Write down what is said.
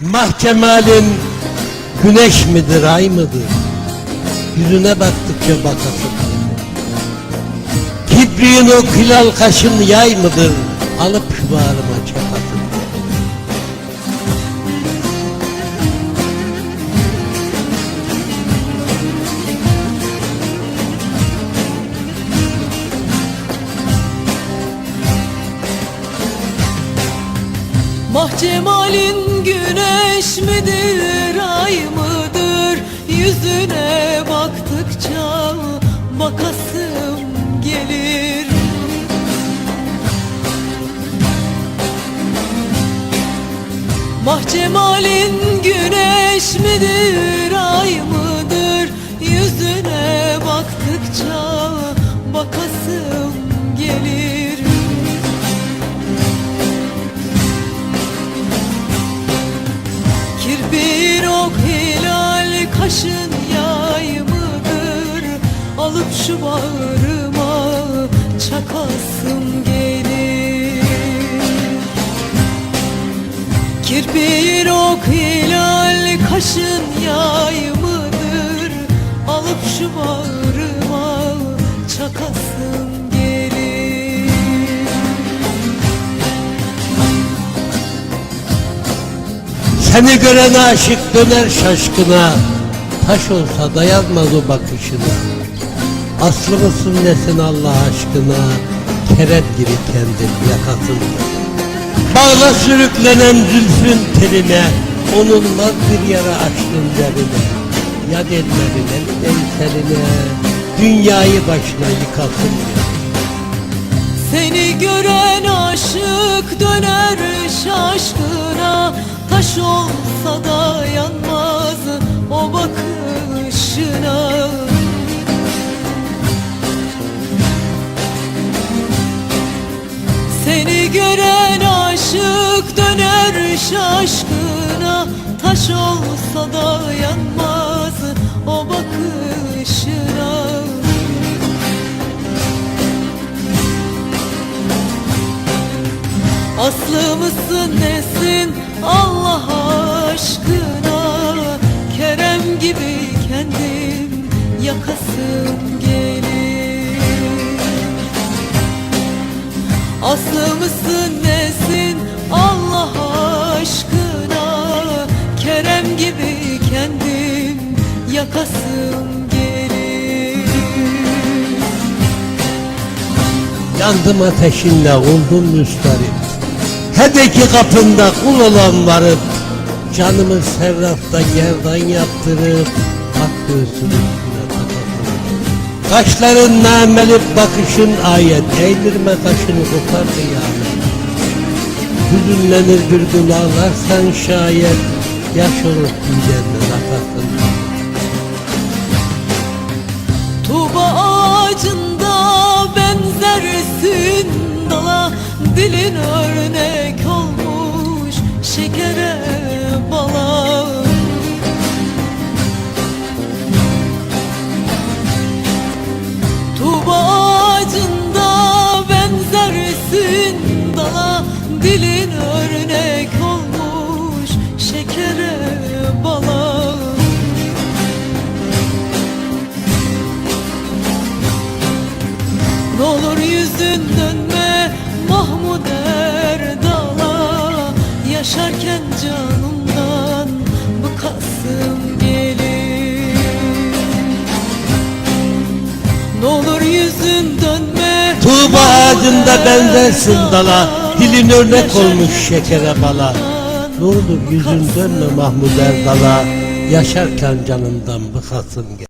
Mahkemalin güneş midir ay mıdır? Yüzüne baktıkça bakasın. Kibriğin o hilal kaşın yay mıdır? Alıp şu Mahcemalin güneş midir, ay mıdır? Yüzüne baktıkça bakasım gelir Mahcemalin güneş midir, ay mıdır? Kaşın yay mıdır? Alıp şu bağrıma çakasım gelir. Kirpir ok hilal kaşın yay mıdır? Alıp şu bağrıma çakasım Seni gören aşık döner şaşkına Taş olsa dayanmaz o bakışına. Aslı mısın nesin Allah aşkına? Kerem gibi kendim yakasın. Bağla sürüklenen zülfün teline Onulmaz bir yara açtın derine. Yad ellerin elden seline Dünyayı başına yıkasın. Seni gören aşık döner şaşkına Taş olsa da gören aşık döner şaşkına. Taş olsa da yanmaz o bakışına. Aslı mısın nesin? Allah aşkına. Kerem gibi kendim yakasım gelir Aslı mısın nesin Allah aşkına? Kerem gibi kendim yakasım gelir Yandım ateşinle oldum müstarim Hedeki kapında kul olan varıp Canımı serrafta gerdan yaptırıp Ak takasın Kaşların nameli bakışın ayet. Eğdirme kaşını kopar kıyamet. Hüzünlenir bir gün ağlarsan şayet Yaş olur gülerine rakasın Tuğba ağacında benzersin dala. Dilin örnek olmuş şekere yüzün dönme Mahmud Erdal'a. Yaşarken canımdan bıkasım gelir. Ne olur yüzün dönme Tuğba ağacında benzersin dala Dilin örnek olmuş şekere bala. Ne olur yüzün dönme Mahmud Erdal'a Yaşarken canımdan bıkasın gel